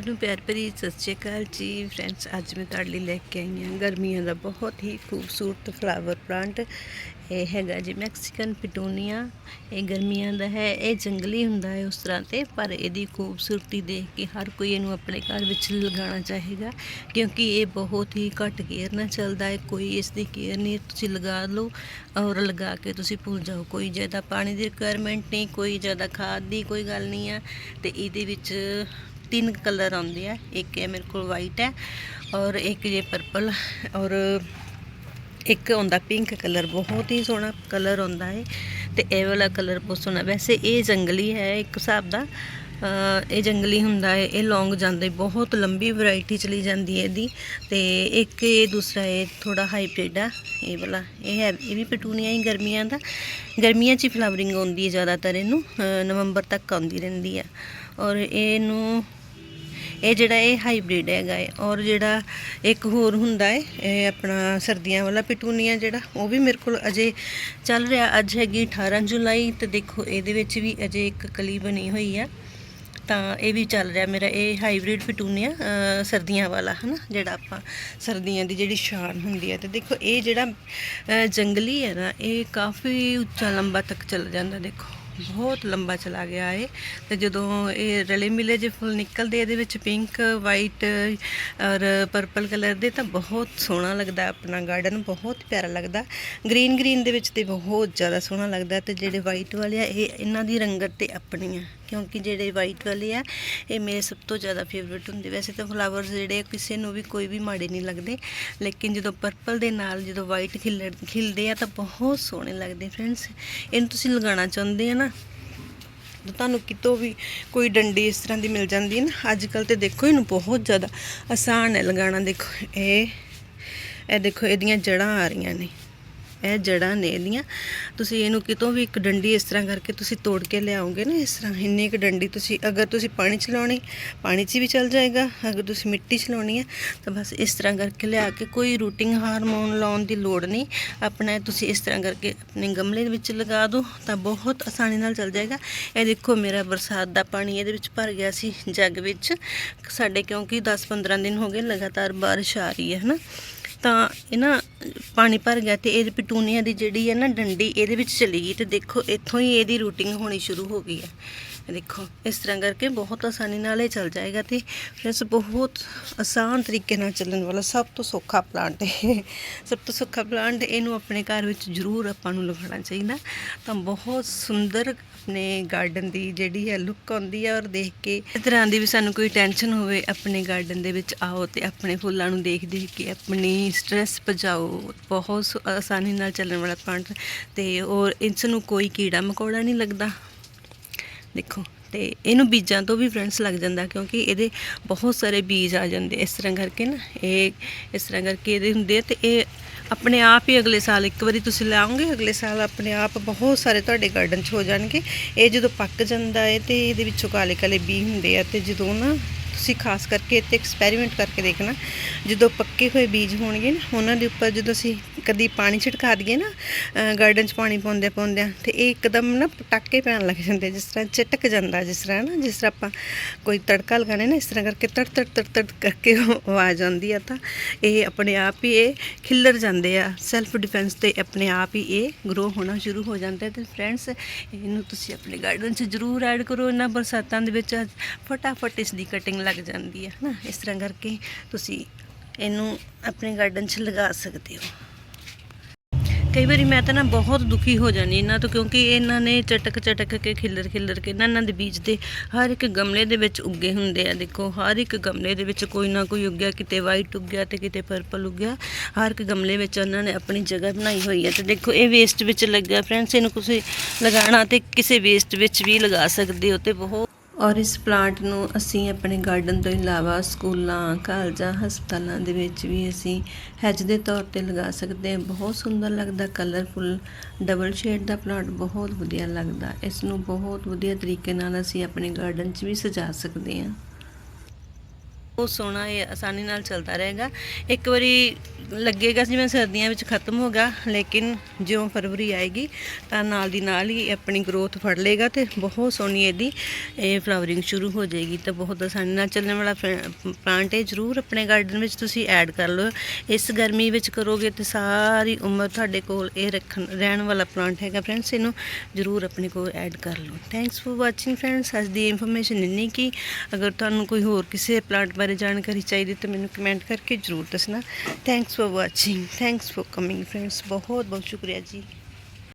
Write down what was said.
ਸਭ ਨੂੰ ਪਿਆਰ ਭਰੀ ਸਤਿ ਸ਼੍ਰੀ ਅਕਾਲ ਜੀ। ਫਰੈਂਡਸ ਅੱਜ ਮੈਂ ਤੁਹਾਡੇ ਲਈ ਲੈ ਕੇ ਆਈ ਹਾਂ ਗਰਮੀਆਂ ਦਾ ਬਹੁਤ ਹੀ ਖੂਬਸੂਰਤ ਫਲਾਵਰ ਪਲਾਂਟ ਇਹ ਹੈਗਾ ਜੀ ਮੈਕਸੀਕਨ ਪਿਟੂਨੀਆ ਇਹ ਗਰਮੀਆਂ ਦਾ ਹੈ, ਇਹ ਜੰਗਲੀ ਹੁੰਦਾ ਹੈ ਉਸ ਤਰ੍ਹਾਂ ਤੇ, ਪਰ ਇਹਦੀ ਖੂਬਸੂਰਤੀ ਦੇਖ ਕੇ ਹਰ ਕੋਈ ਇਹਨੂੰ ਆਪਣੇ ਘਰ ਵਿੱਚ ਲਗਾਉਣਾ ਚਾਹੇਗਾ, ਕਿਉਂਕਿ ਇਹ ਬਹੁਤ ਹੀ ਘੱਟ ਕੇਅਰ ਨਾਲ ਚੱਲਦਾ ਹੈ। ਕੋਈ ਇਸ ਦੀ ਕੇਅਰ ਨਹੀਂ, ਤੁਸੀਂ ਲਗਾ ਲਓ ਔਰ ਲਗਾ ਕੇ ਤੁਸੀਂ ਭੁੱਲ ਜਾਓ। ਕੋਈ ਜ਼ਿਆਦਾ ਪਾਣੀ ਦੀ ਰਿਕੁਆਇਰਮੈਂਟ ਨਹੀਂ, ਕੋਈ ਜ਼ਿਆਦਾ ਖਾਦ ਦੀ ਕੋਈ ਗੱਲ ਨਹੀਂ ਆ ਤੇ ਇਹਦੇ ਵਿੱਚ ਤਿੰਨ ਕਲਰ ਆਉਂਦੇ ਆ। ਇੱਕ ਹੈ ਮੇਰੇ ਕੋਲ ਵਾਈਟ ਹੈ ਔਰ ਇੱਕ ਜੇ ਪਰਪਲ ਔਰ ਇੱਕ ਆਉਂਦਾ ਪਿੰਕ ਕਲਰ, ਬਹੁਤ ਹੀ ਸੋਹਣਾ ਕਲਰ ਆਉਂਦਾ ਹੈ ਤੇ ਇਹ ਵਾਲਾ ਕਲਰ ਬਹੁਤ ਸੋਹਣਾ। ਵੈਸੇ ਇਹ ਜੰਗਲੀ ਹੈ ਇੱਕ ਹਿਸਾਬ ਦਾ। ਇਹ ਜੰਗਲੀ ਹੁੰਦਾ ਹੈ, ਇਹ ਲੌਂਗ ਜਾਂਦੇ, ਬਹੁਤ ਲੰਬੀ ਵੈਰਾਈਟੀ ਚਲੀ ਜਾਂਦੀ ਹੈ ਇਹਦੀ। ਤੇ ਇੱਕ ਇਹ ਦੂਸਰਾ ਇਹ ਥੋੜਾ ਹਾਈਬ੍ਰਿਡ ਆ, ਇਹ ਵਾਲਾ। ਇਹ ਹੈ, ਇਹ ਵੀ ਪਟੂਨੀਆ ਹੀ ਗਰਮੀਆਂ ਦਾ। ਗਰਮੀਆਂ 'ਚ ਹੀ ਫਲਾਵਰਿੰਗ ਆਉਂਦੀ ਹੈ ਜ਼ਿਆਦਾਤਰ ਇਹਨੂੰ ਨਵੰਬਰ ਤੱਕ ਆਉਂਦੀ ਰਹਿੰਦੀ ਆ। ਔਰ ਇਹਨੂੰ ਇਹ ਜਿਹੜਾ ਇਹ ਹਾਈਬ੍ਰਿਡ ਹੈਗਾ ਹੈ ਔਰ ਜਿਹੜਾ ਇੱਕ ਹੋਰ ਹੁੰਦਾ ਹੈ ਇਹ ਆਪਣਾ ਸਰਦੀਆਂ ਵਾਲਾ ਪਿਟੂਨੀਆ ਜਿਹੜਾ, ਉਹ ਵੀ ਮੇਰੇ ਕੋਲ ਅਜੇ ਚੱਲ ਰਿਹਾ, ਅੱਜ ਹੈਗੀ 18 ਜੁਲਾਈ, ਤੇ ਦੇਖੋ ਇਹਦੇ ਵਿੱਚ ਵੀ ਅਜੇ ਇੱਕ ਕਲੀ ਬਣੀ ਹੋਈ ਆ, ਤਾਂ ਇਹ ਵੀ ਚੱਲ ਰਿਹਾ ਮੇਰਾ ਇਹ ਹਾਈਬ੍ਰਿਡ ਪਿਟੂਨੀਆ ਸਰਦੀਆਂ ਵਾਲਾ, ਹਨਾ, ਜਿਹੜਾ ਆਪਾਂ ਸਰਦੀਆਂ ਦੀ ਜਿਹੜੀ ਸ਼ਾਨ ਹੁੰਦੀ ਹੈ ਤੇ ਦੇਖੋ ਇਹ ਜਿਹੜਾ ਜੰਗਲੀ ਹੈ ਨਾ, ਇਹ ਕਾਫੀ ਉੱਚਾ ਲੰਬਾ ਤੱਕ ਚੱਲ ਜਾਂਦਾ, ਦੇਖੋ। ਬਹੁਤ ਲੰਬਾ ਚਲਾ ਗਿਆ ਏ। ਤੇ ਜਦੋਂ ਇਹ ਰਲੇ ਮਿਲੇ ਜੇ ਫੁੱਲ ਨਿਕਲਦੇ, ਇਹਦੇ ਵਿੱਚ ਪਿੰਕ ਵਾਈਟ ਔਰ ਪਰਪਲ ਕਲਰ ਦੇ ਤਾਂ ਬਹੁਤ ਸੋਹਣਾ ਲੱਗਦਾ ਆਪਣਾ ਗਾਰਡਨ ਬਹੁਤ ਪਿਆਰਾ ਲੱਗਦਾ। ਗ੍ਰੀਨ ਗ੍ਰੀਨ ਦੇ ਵਿੱਚ ਤੇ ਬਹੁਤ ਜ਼ਿਆਦਾ ਸੋਹਣਾ ਲੱਗਦਾ ਤੇ ਜਿਹੜੇ ਵਾਈਟ ਵਾਲੇ ਆ, ਇਹ ਇਹਨਾਂ ਦੀ ਰੰਗਤ ਤੇ ਆਪਣੀ ਆ। ਕਿਉਂਕਿ ਜਿਹੜੇ ਵਾਈਟ ਵਾਲੇ ਆ, ਇਹ ਮੇਰੇ ਸਭ ਤੋਂ ਜ਼ਿਆਦਾ ਫੇਵਰਿਟ ਹੁੰਦੇ। ਵੈਸੇ ਤਾਂ ਫਲਾਵਰਸ ਜਿਹੜੇ ਕਿਸੇ ਨੂੰ ਵੀ ਕੋਈ ਵੀ ਮਾੜੇ ਨਹੀਂ ਲੱਗਦੇ। ਲੇਕਿਨ ਜਦੋਂ ਪਰਪਲ ਦੇ ਨਾਲ ਜਦੋਂ ਵਾਈਟ ਖਿਲ ਖਿਲਦੇ ਆ ਤਾਂ ਬਹੁਤ ਸੋਹਣੇ ਲੱਗਦੇ। ਫਰੈਂਡਸ ਇਹਨੂੰ ਤੁਸੀਂ ਲਗਾਉਣਾ ਚਾਹੁੰਦੇ ਆ ਨਾ ਤੁਹਾਨੂੰ ਕਿਤੋਂ ਵੀ ਕੋਈ ਡੰਡੀ ਇਸ ਤਰ੍ਹਾਂ ਦੀ ਮਿਲ ਜਾਂਦੀ ਹੈ ਨਾ ਅੱਜ ਕੱਲ ਤੇ ਦੇਖੋ ਇਹਨੂੰ ਬਹੁਤ ਜ਼ਿਆਦਾ ਆਸਾਨ ਹੈ ਲਗਾਉਣਾ, ਦੇਖੋ ਇਹ ਇਹ ਦੇਖੋ ਇਹਦੀਆਂ ਜੜਾਂ ਆ ਰਹੀਆਂ ਨੇ। ਇਹ ਜੜਾਂ ਨੇ ਇਹਦੀਆਂ ਤੁਸੀਂ ਇਹਨੂੰ ਕਿਤੋਂ ਵੀ ਇੱਕ ਡੰਡੀ ਇਸ ਤਰ੍ਹਾਂ ਕਰਕੇ ਤੁਸੀਂ ਤੋੜ ਕੇ ਲਿਆਓਗੇ ਨਾ, ਇਸ ਤਰ੍ਹਾਂ ਇੰਨੀ ਇੱਕ ਡੰਡੀ ਤੁਸੀਂ, ਅਗਰ ਤੁਸੀਂ ਪਾਣੀ ਚ ਲਾਉਣੀ ਪਾਣੀ 'ਚ ਵੀ ਚੱਲ ਜਾਏਗਾ, ਅਗਰ ਤੁਸੀਂ ਮਿੱਟੀ 'ਚ ਲਾਉਣੀ ਹੈ, ਤਾਂ ਬਸ ਇਸ ਤਰ੍ਹਾਂ ਕਰਕੇ ਲਿਆ ਕੇ ਕੋਈ ਰੂਟਿੰਗ ਹਾਰਮੋਨ ਲਾਉਣ ਦੀ ਲੋੜ ਨਹੀਂ। ਆਪਣਾ ਤੁਸੀਂ ਇਸ ਤਰ੍ਹਾਂ ਕਰਕੇ ਆਪਣੇ ਗਮਲੇ ਦੇ ਵਿੱਚ ਲਗਾ ਦਿਓ ਤਾਂ ਬਹੁਤ ਆਸਾਨੀ ਨਾਲ ਚੱਲ ਜਾਏਗਾ। ਇਹ ਦੇਖੋ ਮੇਰਾ ਬਰਸਾਤ ਦਾ ਪਾਣੀ ਇਹਦੇ ਵਿੱਚ ਭਰ ਗਿਆ ਸੀ ਜੱਗ ਵਿੱਚ। ਸਾਡੇ ਕਿਉਂਕਿ 10-15 ਦਿਨ ਹੋ ਗਏ ਲਗਾਤਾਰ ਬਾਰਿਸ਼ ਆ ਰਹੀ ਹੈ, ਹਨਾ। ਤਾਂ ਇਹ ਨਾ ਪਾਣੀ ਭਰ ਗਿਆ ਤੇ ਇਹ ਪਟੂਨੀਆ ਦੀ ਜਿਹੜੀ ਹੈ ਨਾ ਡੰਡੀ ਇਹਦੇ ਵਿੱਚ ਚਲੀ ਗਈ ਤੇ ਦੇਖੋ ਇੱਥੋਂ ਹੀ ਇਹਦੀ ਰੂਟਿੰਗ ਹੋਣੀ ਸ਼ੁਰੂ ਹੋ ਗਈ ਹੈ। ਦੇਖੋ, ਇਸ ਤਰ੍ਹਾਂ ਕਰਕੇ ਬਹੁਤ ਆਸਾਨੀ ਨਾਲ ਇਹ ਚੱਲ ਜਾਏਗਾ ਤੇ ਇਸ ਬਹੁਤ ਆਸਾਨ ਤਰੀਕੇ ਨਾਲ ਚੱਲਣ ਵਾਲਾ ਸਭ ਤੋਂ ਸੌਖਾ ਪਲਾਂਟ ਹੈ ਸਭ ਤੋਂ ਸੌਖਾ ਪਲਾਂਟ ਇਹਨੂੰ ਆਪਣੇ ਘਰ ਵਿੱਚ ਜ਼ਰੂਰ ਆਪਾਂ ਨੂੰ ਲਗਾਉਣਾ ਚਾਹੀਦਾ। ਤਾਂ ਬਹੁਤ ਸੁੰਦਰ ਆਪਣੇ ਗਾਰਡਨ ਦੀ ਜਿਹੜੀ ਹੈ ਲੁੱਕ ਆਉਂਦੀ ਹੈ ਔਰ ਦੇਖ ਕੇ ਇਸ ਤਰ੍ਹਾਂ ਦੀ ਵੀ ਸਾਨੂੰ ਕੋਈ ਟੈਨਸ਼ਨ ਹੋਵੇ, ਆਪਣੇ ਗਾਰਡਨ ਦੇ ਵਿੱਚ ਆਓ ਤੇ ਆਪਣੇ ਫੁੱਲਾਂ ਨੂੰ ਦੇਖ ਦੇਖ ਕੇ ਆਪਣੀ ਸਟ੍ਰੈਸ ਭਜਾਓ ਬਹੁਤ ਸੁ- ਆਸਾਨੀ ਨਾਲ ਚੱਲਣ ਵਾਲਾ ਪਲਾਂਟ ਤੇ ਔਰ ਇਸ ਨੂੰ ਕੋਈ ਕੀੜਾ ਮਕੌੜਾ ਨਹੀਂ ਲੱਗਦਾ। ਦੇਖੋ, ਤੇ ਇਹਨੂੰ ਬੀਜਾਂ ਤੋਂ ਵੀ ਫਰੈਂਡਸ ਲੱਗ ਜਾਂਦਾ ਕਿਉਂਕਿ ਇਹਦੇ ਬਹੁਤ ਸਾਰੇ ਬੀਜ ਆ ਜਾਂਦੇ ਇਸ ਤਰ੍ਹਾਂ ਕਰਕੇ ਨਾ। ਇਹ ਇਸ ਤਰ੍ਹਾਂ ਕਰਕੇ ਇਹਦੇ ਹੁੰਦੇ ਆ ਤੇ ਇਹ ਆਪਣੇ ਆਪ ਹੀ ਅਗਲੇ ਸਾਲ ਇੱਕ ਵਾਰੀ ਤੁਸੀਂ ਲਾਓਗੇ, ਅਗਲੇ ਸਾਲ ਆਪਣੇ ਆਪ ਬਹੁਤ ਸਾਰੇ ਤੁਹਾਡੇ ਗਾਰਡਨ 'ਚ ਹੋ ਜਾਣਗੇ। ਇਹ ਜਦੋਂ ਪੱਕ ਜਾਂਦਾ ਹੈ ਤੇ ਇਹਦੇ ਵਿੱਚੋਂ ਕਾਲੇ ਕਾਲੇ ਬੀ ਹੁੰਦੇ ਆ ਤੇ ਜਦੋਂ ਨਾ ਤੁਸੀਂ ਖਾਸ ਕਰਕੇ ਇੱਥੇ ਐਕਸਪੈਰੀਮੈਂਟ ਕਰਕੇ ਦੇਖਣਾ, ਜਦੋਂ ਪੱਕੇ ਹੋਏ ਬੀਜ ਹੋਣਗੇ ਨਾ, ਉਹਨਾਂ ਦੇ ਉੱਪਰ ਜਦੋਂ ਅਸੀਂ ਕਦੀ ਪਾਣੀ ਛਿੜਕਾ ਦਈਏ ਨਾ ਗਾਰਡਨ 'ਚ ਪਾਣੀ ਪਾਉਂਦੇ ਪਾਉਂਦੇ ਤੇ ਇਹ ਇੱਕਦਮ ਨਾ ਪਟਾਕੇ ਪੈਣ ਲੱਗ ਜਾਂਦੇ, ਜਿਸ ਤਰ੍ਹਾਂ ਚਟਕ ਜਾਂਦਾ, ਜਿਸ ਤਰ੍ਹਾਂ ਨਾ, ਜਿਸ ਤਰ੍ਹਾਂ ਆਪਾਂ ਕੋਈ ਤੜਕਾ ਲਗਾਣੇ ਨਾ, ਇਸ ਤਰ੍ਹਾਂ ਕਰਕੇ ਤੜ ਤੜ ਤੜ ਤੜ ਕਰਕੇ ਉਹ ਆਵਾਜ਼ ਆਉਂਦੀ ਆ ਤਾਂ ਇਹ ਆਪਣੇ ਆਪ ਹੀ ਇਹ ਖਿੱਲਰ ਜਾਂਦੇ ਆ ਸੈਲਫ ਡਿਫੈਂਸ ਤੇ ਆਪਣੇ ਆਪ ਹੀ ਇਹ ਗਰੋ ਹੋਣਾ ਸ਼ੁਰੂ ਹੋ ਜਾਂਦਾ ਹੈ। ਤੇ ਫਰੈਂਡਸ ਇਹਨੂੰ ਤੁਸੀਂ ਆਪਣੇ ਗਾਰਡਨ 'ਚ ਜ਼ਰੂਰ ਐਡ ਕਰੋ, ਇਹਨਾਂ ਬਰਸਾਤਾਂ ਦੇ ਵਿੱਚ ਫਟਾਫਟ ਇਸ ਦੀ ਕਟਿੰਗ ਲੱਗ ਜਾਂਦੀ ਹੈ ਨਾ? ਇਸ ਤਰ੍ਹਾਂ ਕਰਕੇ ਤੁਸੀਂ ਇਹਨੂੰ ਆਪਣੇ ਗਾਰਡਨ 'ਚ ਲਗਾ ਸਕਦੇ ਹੋ। ਕਈ ਵਾਰੀ ਮੈਂ ਤਾਂ ਨਾ ਬਹੁਤ ਦੁਖੀ ਹੋ ਜਾਂਦੀ ਇਹਨਾਂ ਤੋਂ, ਕਿਉਂਕਿ ਇਹਨਾਂ ਨੇ ਚਟਕ ਚਟਕ ਕੇ, ਖਿੱਲਰ ਖਿੱਲਰ ਕੇ ਨਾ ਇਹਨਾਂ ਦੇ ਬੀਜ ਦੇ ਹਰ ਇੱਕ ਗਮਲੇ ਦੇ ਵਿੱਚ ਉੱਗੇ ਹੁੰਦੇ ਆ। ਦੇਖੋ, ਹਰ ਇੱਕ ਗਮਲੇ ਦੇ ਵਿੱਚ ਕੋਈ ਨਾ ਕੋਈ ਉੱਗਿਆ, ਕਿਤੇ ਵਾਈਟ ਉੱਗਿਆ ਤੇ ਕਿਤੇ ਪਰਪਲ ਉੱਗਿਆ। ਹਰ ਇੱਕ ਗਮਲੇ ਵਿੱਚ ਉਹਨਾਂ ਨੇ ਆਪਣੀ ਜਗ੍ਹਾ ਬਣਾਈ ਹੋਈ ਹੈ ਤੇ ਦੇਖੋ, ਇਹ ਵੇਸਟ ਵਿੱਚ ਲੱਗਿਆ। ਫਰੈਂਡਸ ਇਹਨੂੰ ਤੁਸੀਂ ਲਗਾਉਣਾ ਤੇ ਕਿਸੇ ਵੇਸਟ ਵਿੱਚ ਵੀ ਲਗਾ ਸਕਦੇ ਹੋ ਤੇ ਬਹੁਤ ਔਰ ਇਸ ਪਲਾਂਟ ਨੂੰ ਅਸੀਂ ਆਪਣੇ ਗਾਰਡਨ ਤੋਂ ਇਲਾਵਾ ਸਕੂਲਾਂ, ਕਾਲਜਾਂ, ਹਸਪਤਾਲਾਂ ਦੇ ਵਿੱਚ ਵੀ ਅਸੀਂ ਹੈਜ ਦੇ ਤੌਰ ਤੇ ਲਗਾ ਸਕਦੇ ਹਾਂ। ਬਹੁਤ ਸੁੰਦਰ ਲੱਗਦਾ ਕਲਰਫੁਲ ਡਬਲ ਸ਼ੇਡ ਦਾ ਪਲਾਂਟ ਬਹੁਤ ਵਧੀਆ ਲੱਗਦਾ। ਇਸ ਨੂੰ ਬਹੁਤ ਵਧੀਆ ਤਰੀਕੇ ਨਾਲ ਅਸੀਂ ਆਪਣੇ ਗਾਰਡਨ 'ਚ ਵੀ ਸਜਾ ਸਕਦੇ ਹਾਂ। ਬਹੁਤ ਸੋਹਣਾ ਇਹ ਆਸਾਨੀ ਨਾਲ ਚੱਲਦਾ ਰਹੇਗਾ। ਇੱਕ ਵਾਰੀ ਲੱਗੇਗਾ ਜਿਵੇਂ ਸਰਦੀਆਂ ਵਿੱਚ ਖਤਮ ਹੋ ਗਿਆ, ਲੇਕਿਨ ਜਿਉਂ ਫਰਵਰੀ ਆਏਗੀ ਤਾਂ ਨਾਲ ਦੀ ਨਾਲ ਹੀ ਇਹ ਆਪਣੀ ਗਰੋਥ ਫੜ ਲੇਗਾ ਤੇ ਬਹੁਤ ਸੋਹਣੀ ਇਹਦੀ ਇਹ ਫਲਾਵਰਿੰਗ ਸ਼ੁਰੂ ਹੋ ਜਾਏਗੀ। ਤਾਂ ਬਹੁਤ ਆਸਾਨੀ ਨਾਲ ਚੱਲਣ ਵਾਲਾ ਪਲਾਂਟ ਹੈ ਜ਼ਰੂਰ ਆਪਣੇ ਗਾਰਡਨ ਵਿੱਚ ਤੁਸੀਂ ਐਡ ਕਰ ਲਓ। ਇਸ ਗਰਮੀ ਵਿੱਚ ਕਰੋਗੇ ਤੇ ਸਾਰੀ ਉਮਰ ਤੁਹਾਡੇ ਕੋਲ ਇਹ ਰੱਖਣ, ਰਹਿਣ ਵਾਲਾ ਪਲਾਂਟ ਹੈਗਾ ਫਰੈਂਡਸ ਇਹਨੂੰ ਜ਼ਰੂਰ ਆਪਣੇ ਕੋਲ ਐਡ ਕਰ ਲਓ। ਥੈਂਕਸ ਫॉर ਵਾਚਿੰਗ ਫਰੈਂਡਸ ਅੱਜ ਦੀ ਇਨਫੋਰਮੇਸ਼ਨ ਇੰਨੀ ਕਿ ਅਗਰ ਤੁਹਾਨੂੰ ਕੋਈ ਹੋਰ ਕਿਸੇ ਪਲਾਂਟ ਬਾਰੇ ਬਾਰੇ ਜਾਣਕਾਰੀ ਚਾਹੀਦੀ ਤਾਂ ਮੈਨੂੰ ਕਮੈਂਟ ਕਰਕੇ ਜ਼ਰੂਰ ਦੱਸਣਾ। Thanks for watching thanks for coming friends ਬਹੁਤ ਬਹੁਤ ਸ਼ੁਕਰੀਆ ਜੀ।